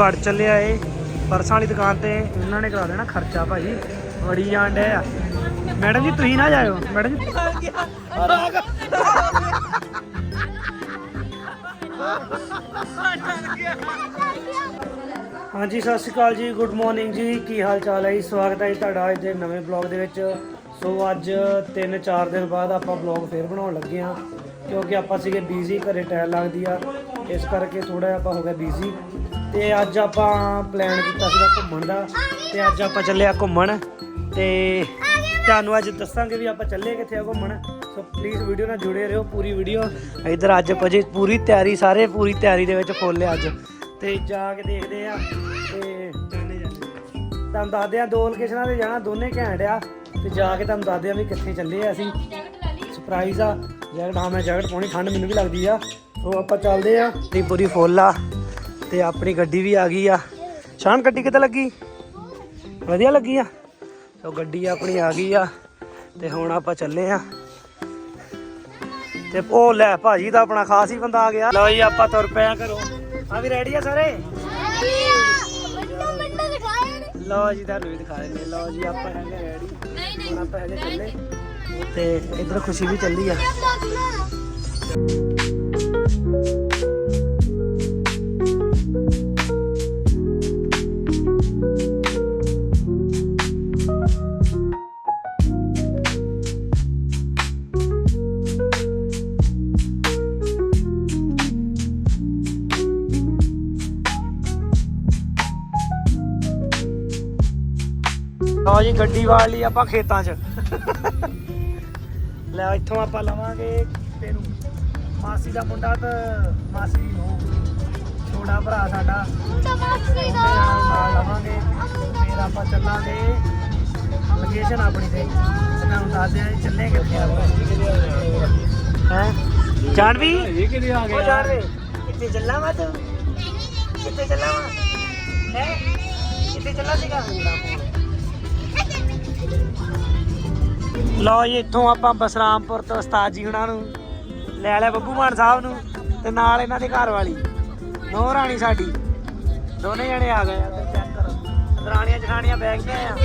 ਘੜ ਚੱਲਿਆ ਏ ਪਰਸਾਂ ਵਾਲੀ ਦੁਕਾਨ ਤੇ ਉਹਨਾਂ ਨੇ ਕਰਾ ਦੇਣਾ ਖਰਚਾ ਭਾਜੀ ਬੜੀ ਜਾਣ ਡਿਆ। ਆ ਮੈਡਮ ਜੀ, ਤੁਸੀਂ ਨਾ ਜਾਇਓ। ਮੈਡਮ ਜੀ, ਹਾਂਜੀ, ਸਤਿ ਸ਼੍ਰੀ ਅਕਾਲ ਜੀ। ਗੁੱਡ ਮਾਰਨਿੰਗ ਜੀ। ਕੀ ਹਾਲ ਚਾਲ ਹੈ ਜੀ? ਸਵਾਗਤ ਹੈ ਜੀ ਤੁਹਾਡਾ ਅੱਜ ਦੇ ਨਵੇਂ ਬਲੌਗ ਦੇ ਵਿੱਚ। ਸੋ ਅੱਜ 3-4 ਦਿਨ ਬਾਅਦ ਆਪਾਂ ਬਲੌਗ ਫੇਰ ਬਣਾਉਣ ਲੱਗੇ ਆ ਕਿਉਂਕਿ ਆਪਾਂ ਸੀਗੇ ਬਿਜ਼ੀ ਘਰੇ ਟਾਇਰ ਲੱਗਦੀ ਆ। ਇਸ ਕਰਕੇ ਥੋੜਾ ਜਿਹਾ ਆਪਾਂ ਹੋ ਗਏ ਬਿਜ਼ੀ ਤੇ ਅੱਜ ਆਪਾਂ ਪਲਾਨ ਕੀਤਾ ਸੀਗਾ ਘੁੰਮਣ ਦਾ, ਤੇ ਅੱਜ ਆਪਾਂ ਚੱਲੇ ਆ ਘੁੰਮਣ। ਤੇ ਤੁਹਾਨੂੰ ਅੱਜ ਦੱਸਾਂਗੇ ਵੀ ਆਪਾਂ ਚੱਲੇ ਕਿੱਥੇ ਆ ਘੁੰਮਣ। ਸੋ ਪਲੀਜ਼ ਵੀਡੀਓ ਨਾਲ ਜੁੜੇ ਰਹੋ, ਪੂਰੀ ਵੀਡੀਓ ਇਧਰ ਅੱਜ ਭਜੇ ਪੂਰੀ ਤਿਆਰੀ, ਸਾਰੇ ਪੂਰੀ ਤਿਆਰੀ ਦੇ ਵਿੱਚ ਫੁੱਲ ਅੱਜ। ਤੇ ਜਾ ਕੇ ਦੇਖਦੇ ਆ, ਤੇ ਜਾਣੇ ਜਾਣੇ ਤੁਹਾਨੂੰ ਦੱਸਦੇ ਆ ਦੋ ਲੋਕੇਸ਼ਨਾਂ ਤੇ ਜਾਣਾ, ਦੋਨੇ ਘੈਂਟ ਆ। ਤੇ ਜਾ ਕੇ ਤੁਹਾਨੂੰ ਦੱਸਦੇ ਆ ਵੀ ਕਿੱਥੇ ਚੱਲੇ ਆ ਅਸੀਂ। ਸਰਪ੍ਰਾਈਜ਼ ਆ, ਜੈਕਟ, ਹਾਂ, ਮੈਂ ਜੈਕਟ ਪਾਉਣੀ, ਠੰਡ ਮੈਨੂੰ ਵੀ ਲੱਗਦੀ ਆ। ਸੋ ਆਪਾਂ ਚੱਲਦੇ ਆ। ਤੇ ਪੂਰੀ ਫੁੱਲ ਆ ਤੇ ਆਪਣੀ ਗੱਡੀ ਵੀ ਆ ਗਈ ਆ। ਸ਼ਾਨ, ਗੱਡੀ ਕਿੱਥੇ ਲੱਗੀ? ਵਧੀਆ ਲੱਗੀ ਆ? ਸੋ ਗੱਡੀ ਆਪਣੀ ਆ ਗਈ ਆ ਤੇ ਹੁਣ ਆਪਾਂ ਚੱਲੇ ਆ। ਤੇ ਉਹ ਲੈ, ਭਾਜੀ ਦਾ ਆਪਣਾ ਖਾਸ ਹੀ ਬੰਦਾ ਆ ਗਿਆ। ਲਓ ਜੀ, ਆਪਾਂ ਤੁਰ ਪਏ ਆ ਘਰੋਂ। ਆ ਵੀ ਰੈਡੀ ਆ ਸਾਰੇ? ਲਓ ਜੀ ਤੁਹਾਨੂੰ ਵੀ ਦਿਖਾ ਦਿੰਦੇ ਲਓ ਜੀ ਆਪਾਂ ਹੈਗੇ ਰੈਡੀ। ਹੁਣ ਆਪਾਂ ਹੈਗੇ ਚੱਲੇ ਤੇ ਇਧਰ ਖੁਸ਼ੀ ਵੀ ਚੱਲੀ ਆ। ਜੀ ਗੱਡੀ ਵਾਲ ਲਈ ਆਪਾਂ ਖੇਤਾਂ 'ਚ। ਲੈ ਇੱਥੋਂ ਆਪਾਂ ਲਵਾਂਗੇ ਤੈਨੂੰ। ਮਾਸੀ ਦਾ ਮੁੰਡਾ ਤੇ ਮਾਸੀ ਦੀ ਨੂੰਹ। ਛੋਟਾ ਭਰਾ ਸਾਡਾ। ਉਹਦੇ ਨਾਲ ਨਾਲ ਲਵਾਂਗੇ। ਫਿਰ ਆਪਾਂ ਚੱਲਾਂਗੇ ਲੋਕੇਸ਼ਨ ਆਪਣੀ ਤੇ। ਤੁਹਾਨੂੰ ਦੱਸਦੇ ਆ ਚੱਲੇ ਕਿੱਥੇ ਆ ਹੈ? ਜਾਨਵੀ? ਇਹ ਕਿਹਦੇ ਆ ਗਿਆ ਜਾਨਵੀ ਕਿੱਥੇ ਚੱਲਾਂ ਵਾ ਤੂੰ? ਕਿੱਥੇ ਚੱਲਾਂ ਵਾ? ਹੈ? ਕਿੱਥੇ ਚੱਲਾਂ ਸੀਗਾ? ਲਓ ਜੀ, ਇੱਥੋਂ ਆਪਾਂ ਬਸਰਾਮਪੁਰ ਤੋਂ ਉਸਤਾਦ ਜੀ ਹੁਣਾਂ ਨੂੰ ਲੈ ਲਿਆ ਬੱਬੂ ਮਾਨ ਸਾਹਿਬ ਨੂੰ ਤੇ ਨਾਲ ਇਹਨਾਂ ਦੇ ਘਰ ਵਾਲੀ। ਨੋ ਰਾਣੀ ਸਾਡੀ। ਦੋਨੇ ਜਣੇ ਆ ਗਏ ਆ ਚੈੱਕ ਕਰੋ। ਦਰਾਣੀਆਂ ਜਠਾਣੀਆਂ ਬੈਗ ਤੇ ਆ।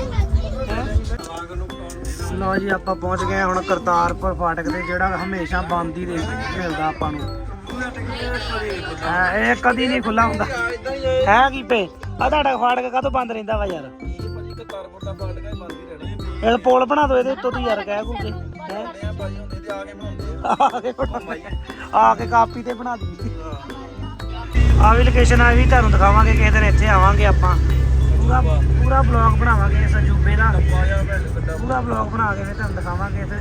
ਲਓ ਜੀ, ਆਪਾਂ ਪਹੁੰਚ ਗਏ ਹੁਣ ਕਰਤਾਰਪੁਰ ਫਾਟਕ ਤੇ, ਜਿਹੜਾ ਹਮੇਸ਼ਾ ਬੰਦ ਹੀ ਦੇ ਮਿਲਦਾ ਆਪਾਂ ਨੂੰ। ਇਹ ਕਦੀ ਨਹੀਂ ਖੁੱਲਾ ਹੁੰਦਾ। ਹੈ ਕੀ ਪੇ ਆ ਤੁਹਾਡਾ ਫਾਟਕ ਕਦੋਂ ਬੰਦ ਰਹਿੰਦਾ ਵਾ ਯਾਰ? ਇਹ ਪੋਲ ਬਣਾ ਦੋ, ਇਹਦੇ ਉੱਤੋਂ ਤੂੰ ਯਾਰ ਕਹਿ ਕੂਗੇ ਹੈਂ? ਆ ਕੇ। ਬਣਾਉਣੀ। ਆ ਕੇ ਕਾਪੀ ਤੇ ਬਣਾ ਦਿੱਤੀ ਆ ਵੀ ਲੋਕੇਸ਼ਨ ਆ ਵੀ ਤੁਹਾਨੂੰ ਦਿਖਾਵਾਂਗੇ, ਕਿਸੇ ਦਿਨ ਇੱਥੇ ਆਵਾਂਗੇ ਆਪਾਂ। ਪੂਰਾ ਪੂਰਾ ਬਲੌਗ ਬਣਾਵਾਂਗੇ ਇਸ ਅਜੂਬੇ ਦਾ। ਪੂਰਾ ਬਲੌਗ ਬਣਾ ਕੇ ਫਿਰ ਤੁਹਾਨੂੰ ਦਿਖਾਵਾਂਗੇ ਤੇ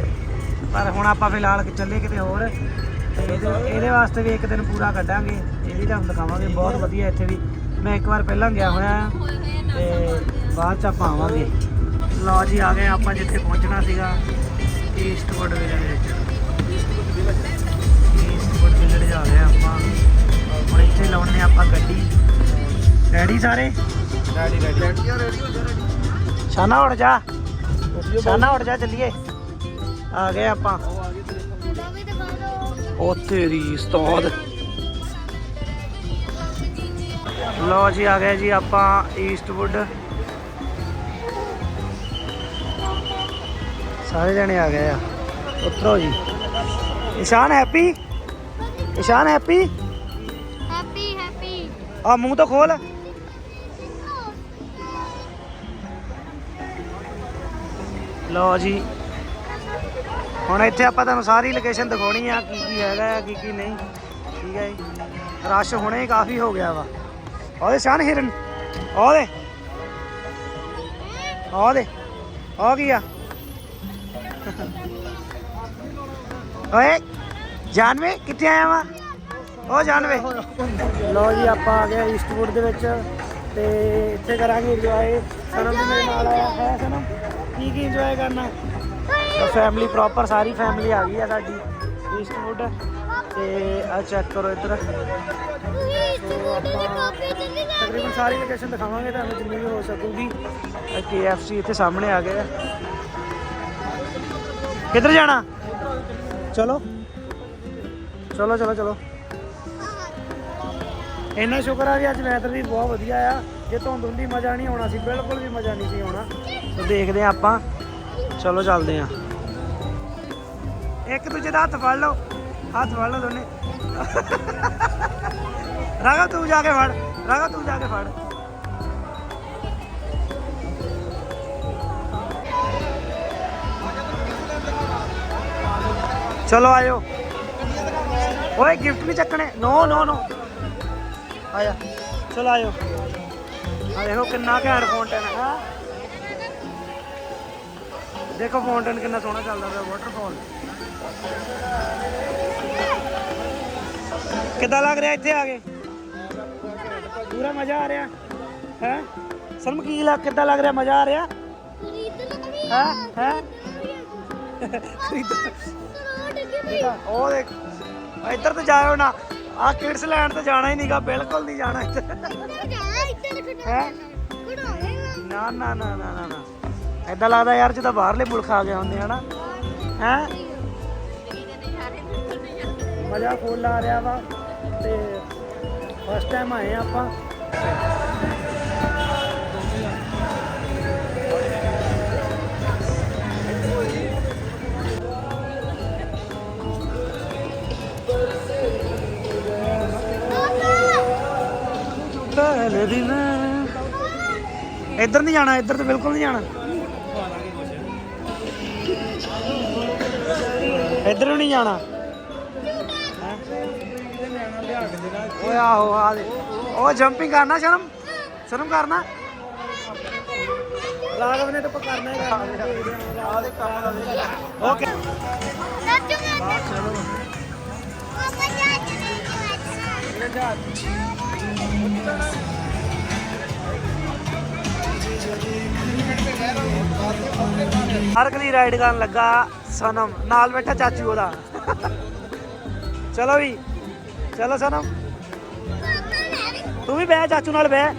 ਪਰ ਹੁਣ ਆਪਾਂ ਫਿਲਹਾਲ ਕਿ ਚੱਲੇ ਕਿਤੇ ਹੋਰ। ਤੇ ਇਹਦੇ ਇਹਦੇ ਵਾਸਤੇ ਵੀ ਇੱਕ ਦਿਨ ਪੂਰਾ ਕੱਢਾਂਗੇ। ਇਹ ਵੀ ਤੁਹਾਨੂੰ ਦਿਖਾਵਾਂਗੇ, ਬਹੁਤ ਵਧੀਆ ਇੱਥੇ ਵੀ। ਮੈਂ ਇੱਕ ਵਾਰ ਪਹਿਲਾਂ ਗਿਆ ਹੋਇਆ ਹਾਂ ਤੇ ਬਾਅਦ ਚ ਆਪਾਂ ਆਵਾਂਗੇ। ਲਓ ਜੀ ਆ ਗਏ ਆਪਾਂ ਜਿੱਥੇ ਪਹੁੰਚਣਾ ਸੀਗਾ ਈਸਟਵੁੱਡ ਵਿਲੇਜ ਵਿੱਚ। ਈਸਟਵੁੱਡ ਵਿਲੇਜ ਆ ਗਏ ਆਪਾਂ। ਹੁਣ ਇੱਥੇ ਲਾਉਣੇ ਆਪਾਂ ਗੱਡੀ। ਰੈਡੀ ਸਾਰੇ? ਰੈਡੀ ਰੈਡੀ ਸ਼ਾਨਾ ਉੱਡ ਜਾ। ਸ਼ਾਨਾ ਉੱਡ ਜਾ ਚੱਲੀਏ। ਆ ਗਏ ਆਪਾਂ। ਉਹ ਤੇਰੀ ਉਸਤਾਦ। ਲਓ ਜੀ ਆ ਗਏ ਜੀ ਆਪਾਂ ਈਸਟਵੁੱਡ ਸਾਰੇ ਜਣੇ ਆ ਗਏ ਆ। ਉਤਰੋ ਜੀ। Ishaan happy? Ishaan happy? Happy happy. ਆ ਮੂੰਹ ਤਾਂ ਖੋਲ। ਲਓ ਜੀ। ਹੁਣ ਇੱਥੇ ਆਪਾਂ ਤੁਹਾਨੂੰ ਸਾਰੀ ਲੋਕੇਸ਼ਨ ਦਿਖਾਉਣੀ ਆ ਕੀ ਕੀ ਹੈਗਾ ਆ ਕੀ ਕੀ ਨਹੀਂ। ਠੀਕ ਹੈ ਜੀ। ਰਸ਼ ਹੁਣੇ ਕਾਫੀ ਹੋ ਗਿਆ ਵਾ। ਉਹਦੇ ਸ਼ਾਨ ਹਿਰਨ। ਉਹਦੇ ਉਹਦੇ ਆ? ਗਿਆ ਓਏ, ਜਾਨਵੇ, ਕਿੱਥੇ ਆਇਆ ਵਾ? ਉਹ ਜਾਨਵੇ। ਲਓ ਜੀ, ਆਪਾਂ ਆ ਗਏ ਈਸਟਵੁੱਡ ਦੇ ਵਿੱਚ ਤੇ ਇੱਥੇ ਕਰਾਂਗੇ ਇੰਜੋਏ ਸਨਮ ਵੀ ਮੇਰੇ ਨਾਲ ਆਇਆ ਹੈ, ਸਨਮ। ਕੀ ਕੀ ਇੰਜੋਏ ਕਰਨਾ? ਫੈਮਿਲੀ ਪ੍ਰੋਪਰ ਸਾਰੀ ਫੈਮਿਲੀ ਆ ਗਈ ਆ ਸਾਡੀ ਈਸਟਵੁੱਡ ਤੇ ਆ ਚੈੱਕ ਕਰੋ ਇੱਧਰ। ਤਕਰੀਬਨ ਸਾਰੀ ਲੋਕੇਸ਼ਨ ਦਿਖਾਵਾਂਗੇ ਤੁਹਾਨੂੰ ਜਿੰਨੀ ਵੀ ਹੋ ਸਕੂਗੀ। KFC ਇੱਥੇ ਸਾਹਮਣੇ ਆ ਗਏ ਕਿੱਧਰ ਜਾਣਾ? ਚਲੋ। ਚਲੋ ਚਲੋ ਚਲੋ। ਇੰਨਾ ਸ਼ੁਕਰ ਆ ਵੀ ਅੱਜ ਵੈਦਰ ਵੀ ਬਹੁਤ ਵਧੀਆ ਆ। ਜੇ ਧੁੰਦ ਹੁੰਦੀ ਮਜ਼ਾ ਨਹੀਂ ਆਉਣਾ ਸੀ, ਬਿਲਕੁਲ ਵੀ ਮਜ਼ਾ ਨਹੀਂ ਸੀ ਆਉਣਾ। ਤਾਂ ਦੇਖਦੇ ਆ ਆਪਾਂ। ਚਲੋ, ਚੱਲਦੇ ਆ ਇੱਕ ਦੂਜੇ ਦਾ ਹੱਥ ਫੜ ਲਓ। ਹੱਥ ਫੜ ਲਓ ਦੋਨੇ। ਰਾਗਾ ਤੂੰ ਜਾ ਕੇ ਫੜ। ਰਾਗਾ ਤੂੰ ਜਾ ਕੇ ਫੜ। ਚਲੋ ਆਇਓ। ਓਏ ਗਿਫਟ ਵੀ ਚੱਕਣੇ। ਨੋ ਨੋ ਨੋ ਆਇਆ। ਚਲੋ ਆਇਓ। ਆ ਦੇਖੋ ਕਿੰਨਾ ਘੈਂਟ ਫਾਉਂਟਨ ਹੈ। ਹਾਂ। ਦੇਖੋ ਫਾਉਂਟਨ ਕਿੰਨਾ ਸੋਹਣਾ ਚੱਲਦਾ ਪਿਆ ਵਾਟਰਫਾਲ ਕਿੱਦਾਂ ਲੱਗ ਰਿਹਾ ਇੱਥੇ ਆ ਕੇ? ਪੂਰਾ ਮਜ਼ਾ ਆ ਰਿਹਾ। ਹੈ? ਸਲਮ ਕੀ ਲੱਗ ਕਿੱਦਾਂ ਲੱਗ ਰਿਹਾ? ਮਜ਼ਾ ਆ ਰਿਹਾ? ਹੈ? ਹੈ? ਦੇਖਾ ਉਹ ਦੇਖ, ਇੱਧਰ ਤੇ ਜਾਇਓ ਨਾ। ਆ ਕਿਡਸ ਲੈਂਡ ਤੇ ਜਾਣਾ ਹੀ ਨਹੀਂਗਾ ਬਿਲਕੁਲ ਨਹੀਂ ਜਾਣਾ ਇੱਧਰ ਹੈ? ਨਾ ਨਾ ਨਾ ਨਾ ਨਾ ਨਾ। ਐਦਾਂ ਲੱਗਦਾ ਯਾਰ ਜਿੱਦਾਂ ਬਾਹਰਲੇ ਮੁਲਕ ਆ ਗਏ ਹੁੰਦੇ, ਹਨਾ? ਹੈ? ਮਜ਼ਾ ਫੁੱਲ ਆ ਰਿਹਾ ਵਾ ਤੇ ਫਸਟ ਟਾਈਮ ਆਏ ਆਪਾਂ। ਪਹਿਲੇ ਦਿਨ। ਇੱਧਰ ਨਹੀਂ ਜਾਣਾ ਇੱਧਰ ਤਾਂ ਬਿਲਕੁਲ ਨਹੀਂ ਜਾਣਾ। ਇੱਧਰ ਵੀ ਨਹੀਂ ਜਾਣਾ? ਓਏ ਆਹੋ ਆ ਦੇ। ਉਹ ਜੰਪਿੰਗ ਕਰਨਾ ਸ਼ਰਮ? ਸ਼ਰਮ ਕਰਨਾ? ਰਾਘਵ ਨੇ ਤਾਂ ਕਰਨਾ ਹੀ ਕਰਨਾ। ਆ ਦੇ ਕੰਮ ਓਕੇ। ਚਲੋ ਹਰਕ ਦੀ ਰਾਈਡ ਕਰਨ ਲੱਗਾ ਸਨਮ, ਨਾਲ ਬੈਠਾ ਚਾਚੂ ਉਹਦਾ। ਚਲੋ ਵੀ, ਚਲੋ ਸਨਮ। ਤੂੰ ਵੀ ਬਹਿ, ਚਾਚੂ ਨਾਲ ਬਹਿ।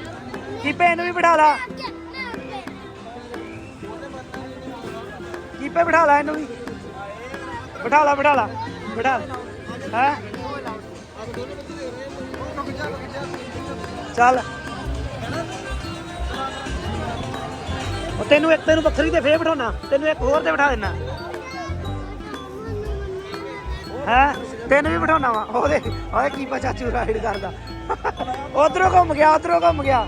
ਕੀਪੇ, ਇਹਨੂੰ ਵੀ ਬਿਠਾ ਲਾ। ਕੀਪੇ, ਬਿਠਾ ਲਾ ਇਹਨੂੰ ਵੀ। ਬਿਠਾ ਲਾ ਬਿਠਾ ਲਾ, ਬਿਠਾ ਹੈ? ਚੱਲ। ਉਹ ਤੈਨੂੰ ਇੱਕ ਤੈਨੂੰ ਵੱਖਰੀ ਤੇ ਫੇਰ ਬਿਠਾਉਣਾ। ਤੈਨੂੰ ਇੱਕ ਹੋਰ ਤੇ ਬਿਠਾ ਦੇਣਾ। ਹੈ? ਤੈਨੂੰ ਵੀ ਬਿਠਾਉਣਾ ਵਾ। ਉਹਦੇ ਓਏ, ਕੀ ਚਾਚੂ ਰਾਈਡ ਕਰਦਾ। ਉਧਰੋਂ ਘੁੰਮ ਗਿਆ, ਉਧਰੋਂ ਘੁੰਮ ਗਿਆ।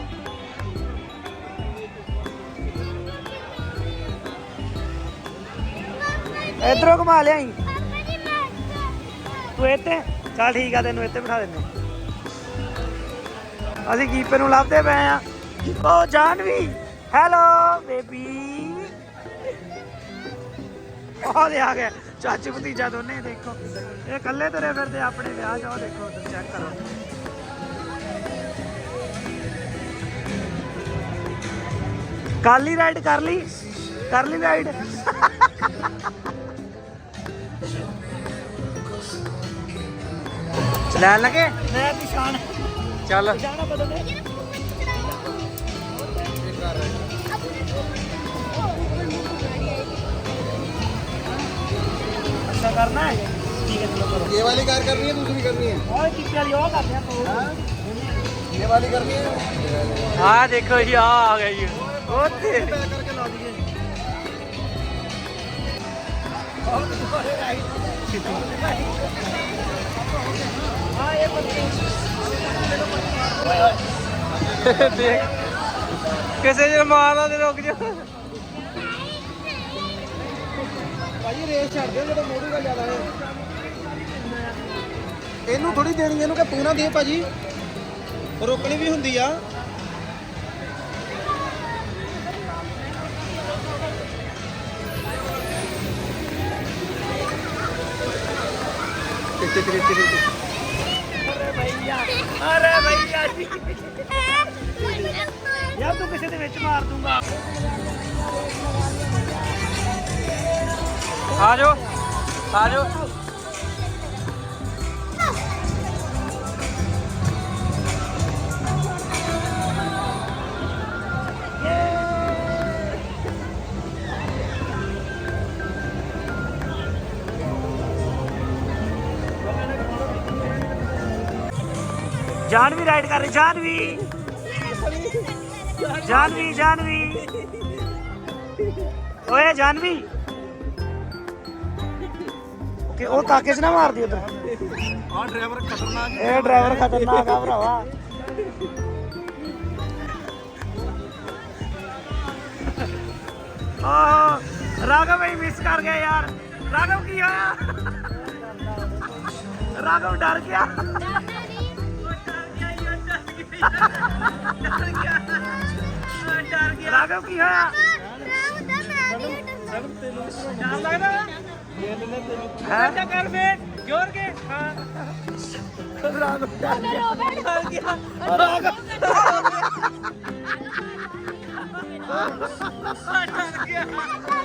ਇਧਰੋਂ ਘੁਮਾ ਲਿਆਈ। ਤੂੰ ਇੱਥੇ? ਚੱਲ ਠੀਕ ਆ, ਤੈਨੂੰ ਇੱਥੇ ਬਿਠਾ ਦਿੰਦੇ ਅਸੀਂ ਕੀਪਰ ਨੂੰ ਲੱਭਦੇ ਪਏ ਆ ਓ ਜਾਨਵੀ, ਹੈਲੋ, ਬੇਬੀ। ਉਹ ਆ ਗਏ। ਚਾਚੂ ਭਤੀਜਾ ਦੋਨੇ ਦੇਖੋ। ਇਹ ਇਕੱਲੇ ਤੁਰੇ ਫਿਰਦੇ, ਆਪਣੇ ਵਿਆਹ ਜਾਓ ਦੇਖੋ, ਉਧਰ ਚੈੱਕ ਕਰੋ। ਕਰ ਲਈ ਰਾਈਡ ਕਰ ਲਈ। ਕਰ ਲਈ ਰਾਈਡ ਚਲਾ ਲਗੇ? ਮੈਂ ਨਿਸ਼ਾਨ चल। अच्छा करना है? ठीक है ये वाली कार करनी है दूसरी करनी है? और कितनी करते हैं। ये वाली करनी है? हाँ देखो ये आ गई करके ला दिए। हाँ ये ਦੇਖ। ਕਿਸੇ ਜੇ ਮਾਰਦਾ ਤੇ ਰੁਕ ਜਾ। ਭਾਜੀ ਰੇਸ ਛੱਡ ਦਿਓ, ਜਦੋਂ ਮੋੜੂਗਾ ਜ਼ਿਆਦਾ ਹੈ। ਇਹਨੂੰ ਥੋੜੀ ਦੇਣੀ ਇਹਨੂੰ ਕਿ ਤੂੰ ਨਾ ਦੇ ਭਾਜੀ। ਰੋਕਣੀ ਵੀ ਹੁੰਦੀ ਆ। ਤੇ ਤੇ ਤੇ ਤੇ ਅਰੇ ਭਈਆ। ਅਰੇ ਭਈਆ ਜੀ। ਯਾਰ ਤੂੰ ਕਿਸੇ ਦੇ ਵਿੱਚ ਮਾਰ ਦੂੰਗਾ। ਆ ਜਾਓ ਆ ਜਾਓ ਜਾਨਵੀ ਰਾਈਡ ਕਰ ਰਹੀ ਜਾਨਵੀ ਜਾਨਵੀ ਜਾਨਵੀ ਓਏ ਜਾਨਵੀ ਕਿ ਉਹ ਕਾਕੇ ਚ ਨਾ ਮਾਰਦੀ ਉਧਰ ਆਹ ਡਰਾਈਵਰ ਖਤਰਨਾਕ ਇਹ ਡਰਾਈਵਰ ਖਤਰਨਾਕ ਆ ਭਰਾਵਾ ਆਹ ਰਾਘਵ ਭਾਈ ਮਿਸ ਕਰ ਗਿਆ ਯਾਰ ਰਾਘਵ ਕੀ ਹੋਇਆ ਰਾਘਵ ਡਰ ਗਿਆ ਰਾਘਵ ਕੀ ਹੋਇਆ? ਜਾਮ ਲੱਗਦਾ ਹੈ ਕਰ ਫੇ ਜੋਰ ਕੇ ਹਾਂ। ਰਾਘਵ ਡਰ ਗਿਆ ਡਰ ਗਿਆ ਰਾਘਵ ਡਰ ਗਿਆ।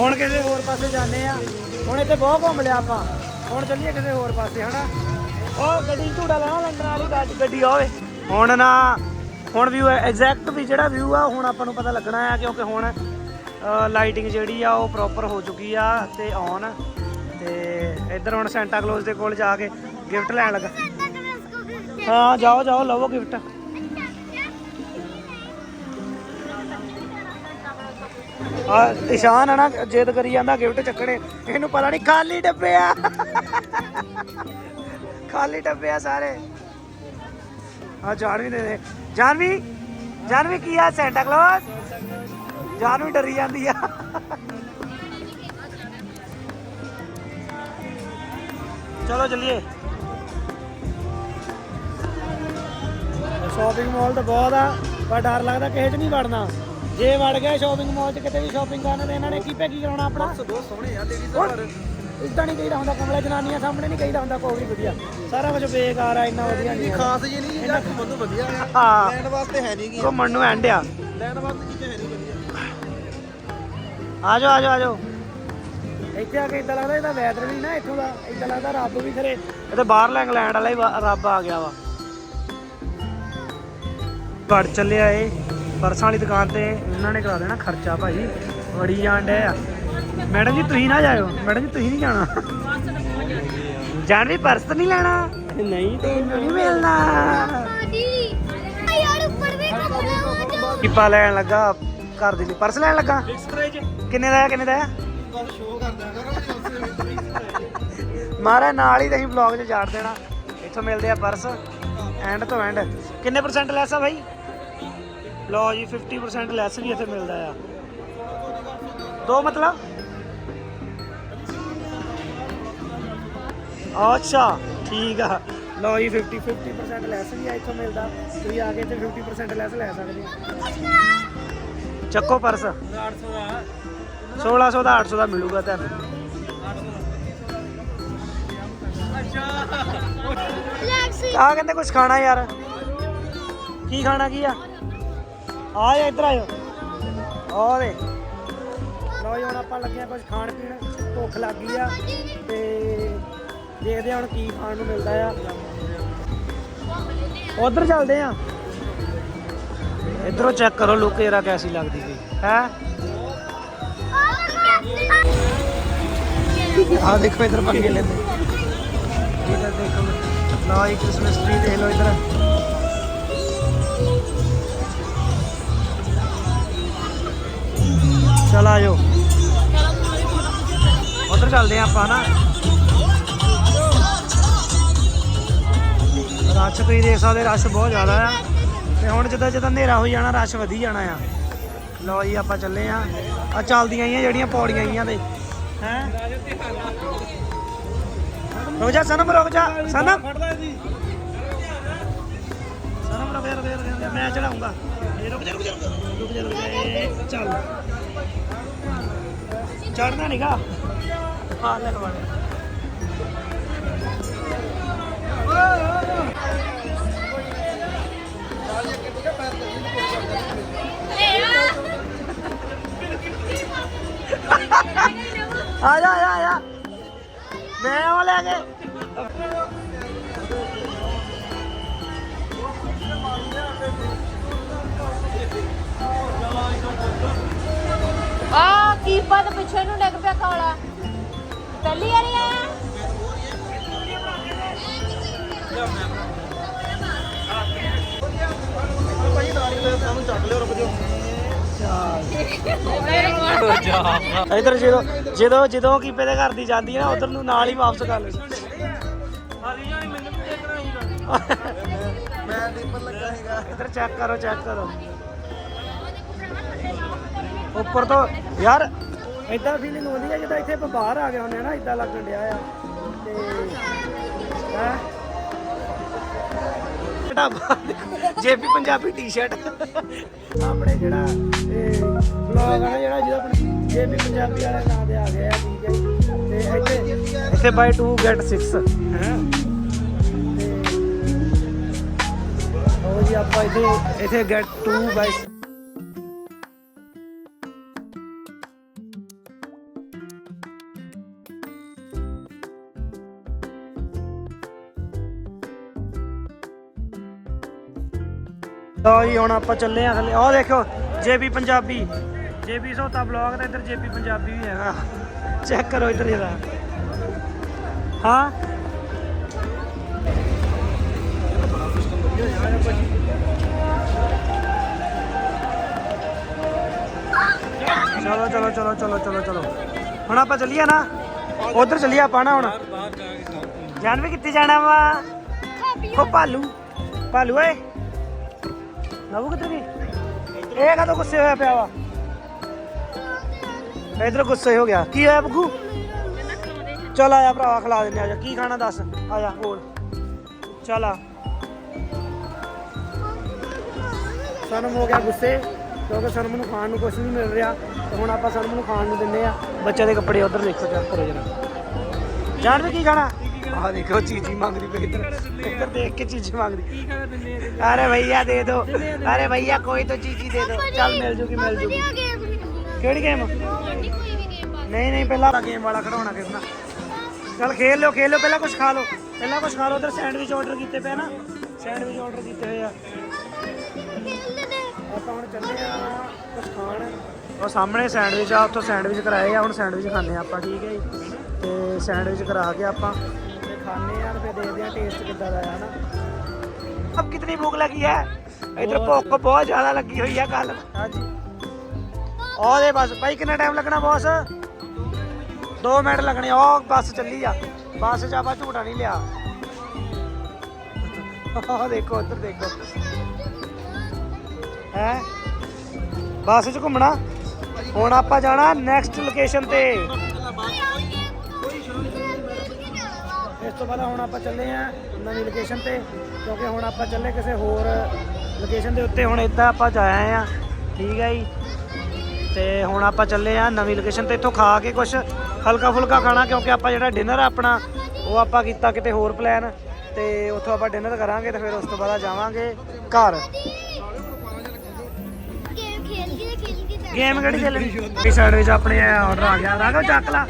ਹੁਣ ਕਿਸੇ ਹੋਰ ਪਾਸੇ ਜਾਂਦੇ ਆ। ਹੁਣ ਇੱਥੇ ਬਹੁਤ ਘੁੰਮ ਲਿਆ ਆਪਾਂ। ਹੁਣ ਚੱਲੀਏ ਕਿਸੇ ਹੋਰ ਪਾਸੇ ਹਨਾ? ਉਹ ਗੱਡੀ ਝੂੜਾ ਲੈਣਾ ਲੰਡਨ ਵਾਲੀ ਗੱਡੀ ਗੱਡੀ ਹੋਵੇ ਹੁਣ ਨਾ ਹੁਣ ਵੀ ਐਗਜ਼ੈਕਟ ਵੀ ਜਿਹੜਾ ਵਿਊ ਆ ਹੁਣ ਆਪਾਂ ਨੂੰ ਪਤਾ ਲੱਗਣਾ ਆ ਕਿਉਂਕਿ ਹੁਣ ਲਾਈਟਿੰਗ ਜਿਹੜੀ ਆ ਉਹ ਪ੍ਰੋਪਰ ਹੋ ਚੁੱਕੀ ਆ ਤੇ ਔਨ ਤੇ ਇੱਧਰ ਹੁਣ ਸੈਂਟਾ ਕਲੋਜ਼ ਦੇ ਕੋਲ ਜਾ ਕੇ ਗਿਫਟ ਲੈਣ ਲੱਗਾ। ਹਾਂ ਜਾਓ ਜਾਓ ਲਵੋ ਗਿਫਟ ਆ ਇਸ਼ਾਨ ਆ ਨਾ, ਜਿੱਦ ਕਰੀ ਜਾਂਦਾ, ਗਿਫਟ ਚੱਕਣੇ। ਇਹਨੂੰ ਪਤਾ ਨਹੀਂ ਖਾਲੀ ਡੱਬੇ ਆ। ਖਾਲੀ ਡੱਬੇ ਆ ਸਾਰੇ। ਆ, ਜਾਨਵੀ ਦੇ ਦੇ। ਜਾਨਵੀ ਜਾਨਵੀ ਕੀ ਆ, ਸੈਂਟਾ ਕਲੌਸ ਜਾਨਵੀ ਡਰੀ ਜਾਂਦੀ ਆ। ਚਲੋ ਚੱਲੀਏ। ਸ਼ਾਪਿੰਗ ਮਾਲ ਤਾਂ ਬਹੁਤ ਆ, ਪਰ ਡਰ ਲੱਗਦਾ ਕਿਸੇ 'ਚ ਨਹੀਂ ਵੜਨਾ। ਜੇ ਵੜ ਗਏ ਸ਼ਾਪਿੰਗ ਮਾਲ 'ਚ ਕਿਤੇ ਵੀ ਸ਼ਾਪਿੰਗ ਕਰਨ ਤੇ ਇਹਨਾਂ ਨੇ ਕੀ ਪੈਕੀ ਕਰਾਉਣਾ ਆਪਣਾ? ਬਹੁਤ ਸੋਹਣੇ ਆ ਲੇਡੀਜ਼ ਹੋਰ ਇਦਾਂ ਨਹੀਂ ਕਹੀਦਾ ਹੁੰਦਾ ਕਮਲੇ ਜਨਾਨੀਆਂ ਸਾਹਮਣੇ ਨਹੀਂ ਕਹੀਦਾ ਹੁੰਦਾ ਕੋਈ ਵੀ ਵਧੀਆ। ਸਾਰਾ ਕੁਝ ਬੇਕਾਰ ਆ ਇੰਨਾ ਵਧੀਆ ਨਹੀਂ। ਖਾਸ ਜੀ ਨਹੀਂ ਜਿਹੜਾ ਘੁੰਮਣ ਨੂੰ ਵਧੀਆ ਆ। ਲੈਣ ਵਾਸਤੇ ਹੈ ਨਹੀਂ ਗੀ। ਘੁੰਮਣ ਨੂੰ ਐਂਡ ਆ। ਲੈਣ ਵਾਸਤੇ ਚੀਜ਼ਾਂ ਹੈ ਨਹੀਂ ਵਧੀਆ। ਆ ਜਾਓ ਆ ਜਾਓ ਆ ਜਾਓ ਇੱਥੇ ਆ ਕੇ ਇਦਾਂ ਲੱਗਦਾ ਇਹਦਾ ਵੈਦਰ ਵੀ ਨਾ ਇੱਥੋਂ ਦਾ ਇਦਾਂ ਲੱਗਦਾ ਰੱਬ ਵੀ ਖਰੇ। ਇਹ ਤੇ ਬਾਹਰਲਾ ਇੰਗਲੈਂਡ ਵਾਲਾ ਹੀ ਰੱਬ ਆ ਗਿਆ ਵਾ। ਵੜ ਚੱਲਿਆ ਏ ਪਰਸਾਂ ਵਾਲੀ ਦੁਕਾਨ ਤੇ ਇਹਨਾਂ ਨੇ ਕਰਾ ਦੇਣਾ ਖਰਚਾ ਭਾਈ। ਬੜੀ ਜਾਣ ਡੇ ਆ। ਮੈਡਮ ਜੀ ਤੁਸੀਂ ਨਾ ਜਾਇਓ। ਮੈਡਮ ਜੀ ਤੁਸੀਂ ਨਹੀਂ ਜਾਣਾ। ਜਾਣ ਵੀ ਪਰਸ ਤਾਂ ਨਹੀਂ ਲੈਣਾ। ਨਹੀਂ ਤੈਨੂੰ ਨਹੀਂ ਮਿਲਣਾ। ਕੀਪਾ ਲੈਣ ਲੱਗਾ? ਘਰ ਦੇ ਲਈ ਪਰਸ ਲੈਣ ਲੱਗਾ? ਕਿੰਨੇ ਦਾ ਆ ਕਿੰਨੇ ਦਾ ਆ? ਬਸ ਸ਼ੋਅ ਕਰ ਦਿਆ ਕਰੋ ਉਸੇ ਵਿੱਚ ਮਾਰਾ ਨਾਲ ਹੀ ਤਾਂ ਅਸੀਂ ਵਲੌਗ 'ਚ ਚਾੜ ਦੇਣਾ। ਇੱਥੋਂ ਮਿਲਦੇ ਆ ਪਰਸ। ਐਂਡ ਤੋਂ ਐਂਡ ਕਿੰਨੇ ਪਰਸੈਂਟ ਲੈਸ ਆ ਬਾਈ? ਲਓ ਜੀ 50% ਲੈਸ ਵੀ ਇੱਥੇ ਮਿਲਦਾ ਆ। ਦੋ ਮਤਲਬ? ਅੱਛਾ ਠੀਕ ਆ। ਲਓ ਜੀ 50 50% ਲੈਸ ਵੀ ਆ ਇੱਥੋਂ ਮਿਲਦਾ। ਤੁਸੀਂ ਆ ਕੇ ਇੱਥੇ 50% ਲੈਸ ਲੈ ਸਕਦੇ ਆ ਚੱਕੋ ਪਰਸ 800 ਦਾ 1600 ਦਾ 800 ਦਾ ਮਿਲੂਗਾ ਤੁਹਾਨੂੰ। ਆ ਕਹਿੰਦੇ ਕੁਝ ਖਾਣਾ ਯਾਰ। ਕੀ ਖਾਣਾ ਕੀ ਆ? ਆ ਜਾ ਇੱਧਰ ਆਇਓ ਆ ਲੋ ਜੀ, ਹੁਣ ਆਪਾਂ ਲੱਗੇ ਆ ਕੁਝ ਖਾਣ ਪੀਣ। ਭੁੱਖ ਲੱਗ ਗਈ ਆ ਤੇ ਦੇਖਦੇ ਆ ਹੁਣ ਕੀ ਖਾਣ ਨੂੰ ਮਿਲਦਾ ਆ। ਉਧਰ ਚੱਲਦੇ ਆ। ਇਧਰੋਂ ਚੈੱਕ ਕਰੋ ਲੁੱਕ ਜਰਾ ਕੈਸੀ ਲੱਗਦੀ ਸੀ ਹੈ? ਆ ਦੇਖੋ ਇਧਰ ਪੰਗੇ ਲੈਂਦੇ ਇਧਰ ਦੇਖੋ। ਲਓ ਇਹ ਕ੍ਰਿਸਮਸ ਟ੍ਰੀ ਦੇਖ ਲਓ ਇਧਰ। ਚਲ ਆਇਓ। ਉਧਰ ਚੱਲਦੇ ਆ ਆਪਾਂ ਨਾ। ਰਸ਼ ਤੁਸੀਂ ਦੇਖ ਸਕਦੇ ਰਸ਼ ਬਹੁਤ ਜ਼ਿਆਦਾ ਆ। ਤੇ ਹੁਣ ਜਿੱਦਾਂ ਜਿੱਦਾਂ ਹਨੇਰਾ ਹੋ ਜਾਣਾ ਰਸ਼ ਵਧੀ ਜਾਣਾ ਆ। ਲਓ ਜੀ ਆਪਾਂ ਚੱਲੇ ਆ ਆ ਚੱਲਦੀਆਂ ਆਈਆਂ ਜਿਹੜੀਆਂ ਪੌੜੀਆਂ ਆਈਆਂ ਤੇ। ਹੈ? ਰੁਕ ਜਾ ਸਨਮ ਰੁਕ ਜਾ। ਸਨਮ। ਸਨਮ ਰੁਕ ਜਾ ਰੁਕ ਜਾ, ਮੈਂ ਚੜਾਉਂਗਾ। ਇਹ ਰੁਕ ਜਾ ਰੁਕ ਜਾ ਰੁਕ ਜਾ। ਚੱਲ। ਚੜਨਾ ਨਹੀਂਗਾ ਹਾਂ ਲੈ ਲਵਾਣੇ ਆ ਜਾ ਆ ਜਾ। ਮੈਂ ਉਹ ਲੈ ਕੇ ਆ ਕੀਪਾ ਤੇ ਪਿੱਛੇ ਨੂੰ ਡਿੱਗ ਪਿਆ ਕਾਲਾ। ਪਹਿਲੀ ਵਾਰੀ ਆਇਆ? ਭਾਈ ਨਾਲ ਹੀ ਸਾਨੂੰ ਚੱਕ ਲਿਓ ਰੁਕ ਜਾਓ ਇਧਰ ਜਦੋਂ ਜਦੋਂ ਜਦੋਂ ਕੀਪੇ ਦੇ ਘਰ ਦੀ ਜਾਂਦੀ ਹੈ ਨਾ, ਉਧਰ ਨੂੰ ਨਾਲ ਹੀ ਵਾਪਸ ਕਰ ਲੈ ਮੈਂ ਦੀਪਨ ਲੱਗਾ ਸੀਗਾ ਇਧਰ ਚੈੱਕ ਕਰੋ ਚੈੱਕ ਕਰੋ। ਉੱਪਰ ਤੋਂ ਯਾਰ ਇਦਾਂ ਫੀਲਿੰਗ ਹੁੰਦੀ ਹੈ ਜਿੱਦਾਂ ਇੱਥੇ ਆਪਾਂ ਬਾਹਰ ਆ ਗਏ ਹੁੰਦੇ ਆ ਨਾ ਇਦਾਂ ਲੱਗਣ ਡਿਆ ਆ। ਤੇ ਹੈ? ਜੇਪੀ ਪੰਜਾਬੀ ਟੀ-ਸ਼ਰਟ ਆਪਣੇ ਜਿਹੜਾ ਇਹ ਵਲੌਗ ਆ ਨਾ ਜਿਹੜਾ ਜਿਹਦਾ ਆਪਣੇ ਜੇਪੀ ਪੰਜਾਬੀ ਵਾਲੇ ਨਾਂ ਦੇ ਆ ਗਏ ਆ ਠੀਕ ਹੈ ਜੀ। ਤੇ ਇੱਥੇ ਇੱਥੇ ਬਾਈ 2 ਗੈਟ 6 ਹੈ ਉਹ ਜੀ ਆਪਾਂ ਇੱਥੇ ਇੱਥੇ ਗੈਟ 2 ਬਾਈ ਲਓ ਜੀ ਹੁਣ ਆਪਾਂ ਚੱਲੇ ਆ ਥੱਲੇ। ਆਹ ਦੇਖੋ ਜੇਬੀ ਪੰਜਾਬੀ। ਜੇਬੀ ਸੋਤਾ ਬਲੌਗ ਤੇ ਇੱਧਰ ਜੇਬੀ ਪੰਜਾਬੀ ਵੀ ਹੈਗਾ ਚੈੱਕ ਕਰੋ ਇੱਧਰ ਜਰਾ ਹਾਂ? ਚਲੋ ਚਲੋ ਚਲੋ ਚਲੋ ਚਲੋ ਚਲੋ। ਹੁਣ ਆਪਾਂ ਚੱਲੀਏ ਨਾ। ਉਧਰ ਚੱਲੀਏ ਆਪਾਂ ਨਾ ਹੁਣ। ਜਾਨ ਵੀ ਕਿੱਥੇ ਜਾਣਾ ਵਾ? ਉਹ ਭਾਲੂ। ਭਾਲੂ ਓਏ। ਨਵੂ ਕਿੱਧਰ ਗਈ ਇਹ ਕਦੋਂ ਗੁੱਸੇ ਹੋਇਆ ਪਿਆ ਵਾ ਇਧਰ ਗੁੱਸੇ ਹੋ ਗਿਆ ਕੀ ਹੋਇਆ ਬੱਗੂ ਚਲ ਆਇਆ ਭਰਾ ਖਿਲਾ ਦਿੰਦੇ ਆ ਜਾ ਕੀ ਖਾਣਾ ਦੱਸ ਆ ਜਾ ਬੋਲ ਚਲ ਆ ਸਾਨੂੰ ਹੋ ਗਿਆ ਗੁੱਸੇ ਕਿਉਂਕਿ ਸਾਨੂੰ ਨੂੰ ਖਾਣ ਨੂੰ ਕੁਝ ਨਹੀਂ ਮਿਲ ਰਿਹਾ ਤੇ ਹੁਣ ਆਪਾਂ ਸਾਨੂੰ ਨੂੰ ਖਾਣ ਨੂੰ ਦਿੰਨੇ ਆ ਬੱਚਿਆਂ ਦੇ ਕੱਪੜੇ ਉਧਰ ਦੇਖੋ ਚੈੱਕ ਕਰੋ ਜਰਾ ਜਾਣ ਵੀ ਕੀ ਖਾਣਾ ਆਹ ਦੇਖੋ ਚੀਜ਼ੀ ਮੰਗਦੀ ਪਈ ਇੱਧਰ ਇੱਧਰ ਦੇਖ ਕੇ ਚੀਜ਼ੀ ਮੰਗਦੀ ਕੀ ਖਾਣਾ ਦਿੰਨੇ ਅਰੇ ਭਈਆ ਦੇ ਦੋ ਅਰੇ ਭਈਆ ਕੋਈ ਤਾਂ ਚੀਜ਼ੀ ਦੇ ਦੋ। ਚੱਲ ਮਿਲ ਜੂਗੀ ਮਿਲ ਜੂਗੀ। ਵਧੀਆ ਗੇਮ ਕਿਹੜੀ ਗੇਮ ਨਹੀਂ ਕੋਈ ਵੀ ਗੇਮ ਬਾਤ ਨਹੀਂ ਨਹੀਂ ਪਹਿਲਾਂ ਗੇਮ ਵਾਲਾ ਖੜਾਉਣਾ ਕਿਸ ਨਾਲ। ਚੱਲ ਖੇਲ ਲਿਓ ਖੇਲ ਲਿਓ ਪਹਿਲਾਂ ਕੁਝ ਖਾ ਲਓ। ਪਹਿਲਾਂ ਕੁਝ ਖਾ ਲਓ ਉਧਰ ਸੈਂਡਵਿਚ ਆਰਡਰ ਕੀਤੇ ਪਏ ਨਾ। ਸੈਂਡਵਿਚ ਆਰਡਰ ਕੀਤੇ ਹੋਏ ਆ। ਆਪਾਂ ਹੁਣ ਚੱਲੇ ਆ ਕੁਝ ਖਾਣ। ਉਹ ਸਾਹਮਣੇ ਸੈਂਡਵਿਚ ਆ ਉੱਥੋਂ ਸੈਂਡਵਿਚ ਕਰਾਏ ਆ ਹੁਣ ਸੈਂਡਵਿਚ ਖਾਣੇ ਆ ਆਪਾਂ ਠੀਕ ਹੈ ਜੀ। ਤੇ ਸੈਂਡਵਿਚ ਕਰਾ ਕੇ ਆਪਾਂ ਖਾਣੇ ਆ ਤੇ ਫਿਰ ਦੇਖਦੇ ਆ ਟੇਸਟ ਕਿੱਦਾਂ ਦਾ ਆ ਨਾ ਅਬ ਕਿਤਨੀ ਭੁੱਖ ਲੱਗੀ ਹੈ? ਇਧਰ ਭੁੱਖ ਬਹੁਤ ਜ਼ਿਆਦਾ ਲੱਗੀ ਹੋਈ ਹੈ ਕੱਲ ਹਾਂਜੀ। ਉਹਦੇ ਬਸ ਭਾਈ ਕਿੰਨਾ ਟਾਈਮ ਲੱਗਣਾ ਬੌਸ 2 ਮਿੰਟ ਲੱਗਣੇ ਉਹ ਬੱਸ ਚੱਲੀ ਆ। ਬੱਸ 'ਚ ਆਪਾਂ ਝੂਟਾ ਨਹੀਂ ਲਿਆ। ਉਹ ਦੇਖੋ ਉੱਧਰ ਦੇਖੋ। ਹੈ? ਬੱਸ 'ਚ ਘੁੰਮਣਾ। ਹੁਣ ਆਪਾਂ ਜਾਣਾ ਨੈਕਸਟ ਲੋਕੇਸ਼ਨ ਤੇ। ਇਸ ਤੋਂ ਬਾਅਦ ਹੁਣ ਆਪਾਂ ਚੱਲੇ ਆ ਨਵੀਂ ਲੋਕੇਸ਼ਨ ਤੇ, ਕਿਉਂਕਿ ਹੁਣ ਆਪਾਂ ਚੱਲੇ ਕਿਸੇ ਹੋਰ ਲੋਕੇਸ਼ਨ ਦੇ ਉੱਤੇ। ਹੁਣ ਇੱਦਾਂ ਆਪਾਂ ਜਾਇਆ ਆ ਠੀਕ ਹੈ ਜੀ। ਤੇ ਹੁਣ ਆਪਾਂ ਚੱਲੇ ਆ ਨਵੀਂ ਲੋਕੇਸ਼ਨ ਤੇ। ਇੱਥੋਂ ਖਾ ਕੇ ਕੁਝ ਹਲਕਾ ਫੁਲਕਾ ਖਾਣਾ, ਕਿਉਂਕਿ ਆਪਾਂ ਜਿਹੜਾ ਡਿਨਰ ਆਪਣਾ, ਉਹ ਆਪਾਂ ਕੀਤਾ ਕਿਤੇ ਹੋਰ ਪਲਾਨ ਤੇ ਉੱਥੋਂ ਆਪਾਂ ਡਿਨਰ ਕਰਾਂਗੇ ਤੇ ਫਿਰ ਉਸ ਤੋਂ ਬਾਅਦ ਜਾਵਾਂਗੇ ਘਰ। ਗੇਮ ਕਿਹੜੀ ਖੇਲਣੀ? ਇਸ ਸਾਈਡ ਵਿੱਚ ਆਪਣੇ ਆਰਡਰ ਆ ਗਿਆ। ਰਾਘਵ ਚੱਕ ਲਾ।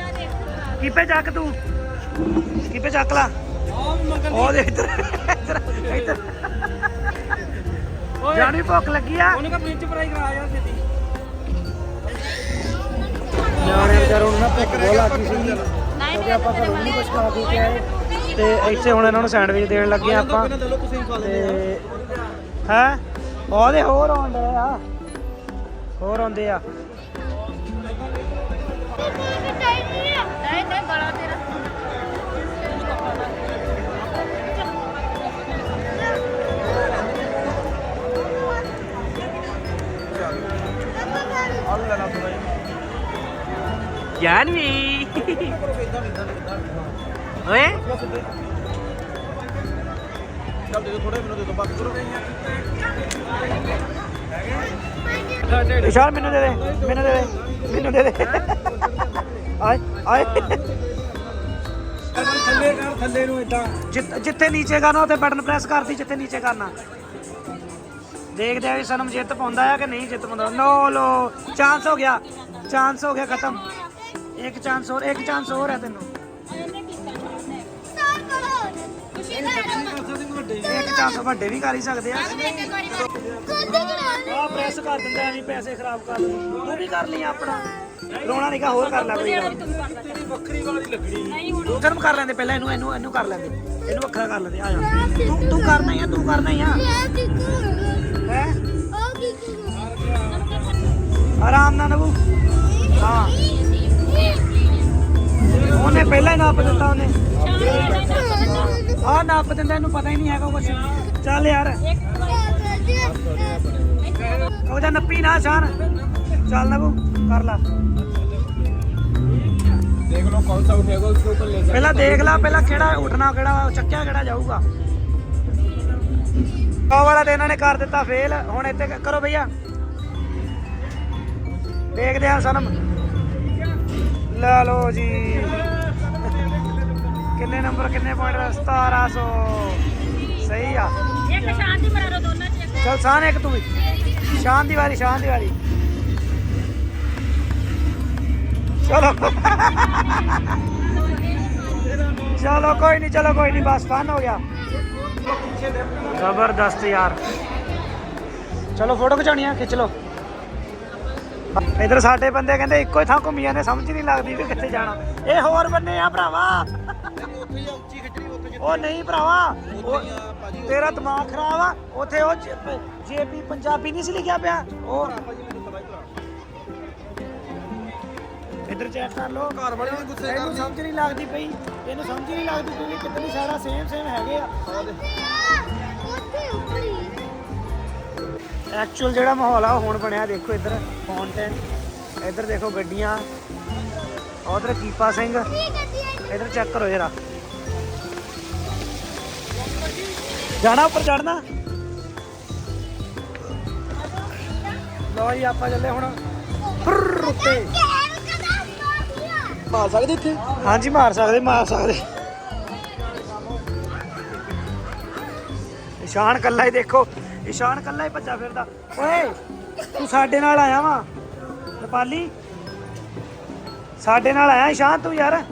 ਕੀਪੇ ਚੱਕ ਤੂੰ। ਕੀਪੇ ਚੱਕ ਲਾ। ਉਹ ਦੇ ਇੱਧਰ ਇੱਧਰ ਇੱਧਰ। ਜਾਨੀ ਭੁੱਖ ਲੱਗੀ ਆ। ਉਹਨੇ ਕਾ ਫ੍ਰਿਜ ਫਰਾਈ ਕਰਾ ਯਾਰ ਛੇਤੀ। ਨਿਆਣੇ ਵਿਚਾਰੋਂ ਨੂੰ ਨਾ ਭੁੱਖ ਬਹੁਤ ਲੱਗੀ ਸੀ। ਕਿਉਂਕਿ ਆਪਾਂ ਘਰੋਂ ਨਹੀਂ ਕੁਝ ਖਾ ਪੀ ਕੇ ਆਏ। ਤੇ ਇੱਥੇ ਹੁਣ ਇਹਨਾਂ ਨੂੰ ਸੈਂਡਵਿਚ ਦੇਣ ਲੱਗੇ ਆਪਾਂ। ਤੇ ਹੈ? ਉਹਦੇ ਹੋਰ ਆਉਂਦੇ ਆ। ਹੋਰ ਆਉਂਦੇ ਆ। ਜਾਨਵੀ ਓਏ ਚੱਲ ਦੇ ਥੋੜੇ ਮੈਨੂੰ ਦੇ ਦਿਓ ਬਾਕੀ ਕਰੋ ਵਿਸ਼ਾਲ ਮੈਨੂੰ ਦੇ ਦੇ ਮੈਨੂੰ ਦੇ ਦੇ, ਮੈਨੂੰ ਦੇ ਦੇ। ਆਏ ਆਏ। ਥੱਲੇ ਕਰ ਥੱਲੇ ਨੂੰ ਇਦਾਂ ਜਿੱਥੇ ਨੀਚੇ ਕਰਨਾ, ਉੱਥੇ ਬਟਨ ਪ੍ਰੈਸ ਕਰਦੀ ਜਿੱਥੇ ਨੀਚੇ ਕਰਨਾ। ਦੇਖਦੇ ਆ ਵੀ ਸਨਮ ਜਿੱਤ ਪਾਉਂਦਾ ਆ ਕਿ ਨਹੀਂ ਜਿੱਤ ਪਾਉਂਦਾ। ਨੋ, ਲੋ ਚਾਂਸ ਹੋ ਗਿਆ ਚਾਂਸ ਹੋ ਗਿਆ ਖਤਮ। ਇੱਕ ਚਾਂਸ ਹੋਰ ਇੱਕ ਚਾਂਸ ਹੋਰ ਹੈ ਤੈਨੂੰ। ਇੱਕ ਚਾਂਸ ਵੱਡੇ ਵੀ ਕਰ। ਹੀ ਸਕਦੇ ਆ। ਆ ਪ੍ਰੈਸ ਕਰ ਦਿੰਦਾ ਐਵੇਂ ਪੈਸੇ ਖਰਾਬ ਕਰ ਦਿੰਦਾ। ਤੂੰ ਵੀ ਕਰ ਲਈ ਆਪਣਾ। ਰੋਣਾ ਨਹੀਂ ਕਾ ਹੋਰ ਕਰ ਲੈ ਕੋਈ ਤੇਰੀ ਵੱਖਰੀ ਵਾਲੀ ਲੱਗਣੀ। ਗਰਮ ਕਰ ਲੈਂਦੇ ਪਹਿਲਾਂ ਇਹਨੂੰ ਇਹਨੂੰ ਇਹਨੂੰ ਕਰ ਲੈਂਦੇ। ਇਹਨੂੰ ਵੱਖਰਾ ਕਰ ਲੈਂਦੇ ਆ ਜਾ। ਤੂੰ ਤੂੰ ਕਰਨਾ ਹੀ ਆ ਤੂੰ ਕਰਨਾ ਹੀ ਆ। ਹੈ? ਆਰਾਮ ਨਾਲ ਨਬੂ ਹਾਂ। ਉਹਨੇ ਪਹਿਲਾਂ ਹੀ ਨਾਪ ਦਿੱਤਾ ਉਹਨੇ। ਆ ਨਾਪ ਦਿੰਦਾ ਇਹਨੂੰ ਪਤਾ ਹੀ ਨਹੀਂ ਹੈਗਾ ਕੁਛ। ਚੱਲ ਯਾਰ। ਉਹਦਾ ਨੱਪੀ ਨਾ ਸ਼ਾਨ। ਚੱਲ ਨਾ ਕੋ ਕਰ ਲਾ। ਦੇਖ ਲਓ ਕੌਣ ਸਾ ਉਠੇਗਾ ਉਸ ਉੱਪਰ ਲੈ ਜਾ। ਪਹਿਲਾਂ ਦੇਖ ਲਾ ਪਹਿਲਾਂ ਕਿਹੜਾ ਉੱਠਣਾ ਕਿਹੜਾ ਚੱਕਿਆ ਕਿਹੜਾ ਜਾਊਗਾ। ਆ ਵਾਲਾ ਤੇ ਇਹਨਾਂ ਨੇ ਕਰ ਦਿੱਤਾ ਫੇਲ ਹੁਣ ਇੱਥੇ ਕਰੋ ਭਈਆ। ਦੇਖਦੇ ਆ ਸਨਮ। ਲੈ ਲਓ ਜੀ। ਕਿੰਨੇ ਨੰਬਰ ਕਿੰਨੇ ਪੁਆਇੰਟ 1700 ਸਹੀ ਆ। ਇੱਕ ਸ਼ਾਂਤੀ ਮਰਾ ਦੋ ਦੋਨਾਂ ਚ ਇੱਕ। ਚਲ ਸਾਨ ਇੱਕ ਤੂੰ ਵੀ। ਸ਼ਾਨ ਦੀ ਵਾਰੀ ਸ਼ਾਨ ਦੀ ਵਾਰੀ। ਚਲੋ। ਚਲੋ ਕੋਈ ਨਹੀਂ ਚਲੋ ਕੋਈ ਨਹੀਂ ਬਸ ਫਨ ਹੋ ਗਿਆ। ਜ਼ਬਰਦਸਤ ਯਾਰ। ਚਲੋ ਫੋਟੋ ਖਿਚਾਉਣੀ ਆ ਖਿੱਚ ਲਓ। ਇਧਰ ਸਾਡੇ ਬੰਦੇ ਕਹਿੰਦੇ ਇੱਕੋ ਹੀ ਥਾਂ ਘੁੰਮੀ ਜਾਂਦੇ ਸਮਝ ਨਹੀਂ ਲੱਗਦੀ ਵੀ ਕਿੱਥੇ ਜਾਣਾ। ਇਹ ਹੋਰ ਬੰਨੇ ਆ ਭਰਾਵਾ। ਉੱਥੇ ਹੀ ਆ, ਉੱਚੀ ਖਿੱਚਣੀ ਉੱਥੇ ਉਹ ਨਹੀਂ ਭਰਾਵਾ ਉਹ ਹੀ ਤੇਰਾ ਦਿਮਾਗ ਖਰਾਬ ਆ ਉਥੇ ਉਹ ਜੇਪੀ ਪੰਜਾਬੀ ਨਹੀਂ ਸੀ ਲਿਖਿਆ ਪਿਆ। ਉਹ ਹੀ ਇੱਧਰ ਚੈੱਕ ਕਰ ਲਓ। ਘਰ ਵਾਲੇ ਵੀ ਗੁੱਸੇ ਇਹਨੂੰ ਕਰਦੀ ਸਮਝ ਨਹੀਂ ਲੱਗਦੀ ਪਈ। ਇਹਨੂੰ ਸਮਝ ਹੀ ਨਹੀਂ ਲੱਗਦੀ ਕਿਉਂਕਿ ਕਿਤਨੀ ਸਾਰਾ ਸੇਮ ਸੇਮ ਹੈਗੇ ਆ। ਉੱਥੇ ਉੱਪਰੀ ਐਕਚੁਅਲ ਜਿਹੜਾ ਮਾਹੌਲ ਆ ਉਹ ਹੁਣ ਬਣਿਆ ਦੇਖੋ ਇੱਧਰ ਫਾਊਂਟੇਨ ਇੱਧਰ ਦੇਖੋ ਗੱਡੀਆਂ। ਉਧਰ ਕੀਪਾ ਸਿੰਘ। ਇੱਧਰ ਚੈੱਕ ਕਰੋ ਜਰਾ। ਜਾਣਾ ਉੱਪਰ ਚੜਨਾ ਲੋ ਜੀ ਆਪਾਂ ਚੱਲੇ ਹੁਣ ਫੁਰ ਉੱਤੇ। ਮਾਰ ਸਕਦੇ ਇੱਥੇ? ਹਾਂਜੀ ਮਾਰ ਸਕਦੇ ਮਾਰ ਸਕਦੇ। ਇਸ਼ਾਨ ਕੱਲਾ ਹੀ ਦੇਖੋ। ਇਸ਼ਾਨ ਕੱਲਾ ਹੀ ਭੱਜਾ ਫਿਰਦਾ। ਓਏ ਤੂੰ ਸਾਡੇ ਨਾਲ ਆਇਆ ਵਾ ਨੇਪਾਲੀ ਸਾਡੇ ਨਾਲ ਆਇਆ ਇਸ਼ਾਨ ਤੂੰ ਯਾਰ।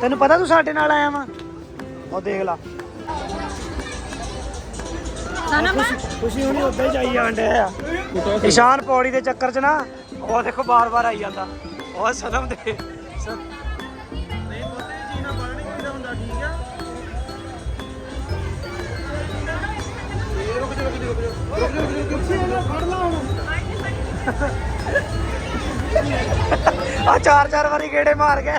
ਤੈਨੂੰ ਪਤਾ ਤੂੰ ਸਾਡੇ ਨਾਲ ਆਇਆ ਵਾ? ਉਹ ਦੇਖ ਲਾ। ਖੁਸ਼ੀ ਹੁਣੀ ਹੀ ਜਾਈ ਜਾਂਦੇ ਆ। ਇਸ਼ਾਨ ਪੌੜੀ ਦੇ ਚੱਕਰ 'ਚ ਨਾ ਉਹ ਦੇਖੋ ਬਾਰ-ਬਾਰ ਆਈ ਜਾਂਦਾ। ਉਹ ਸਨਮ ਦੇ ਆ ਚਾਰ ਚਾਰ ਵਾਰੀ ਗੇੜੇ ਮਾਰ ਗਏ।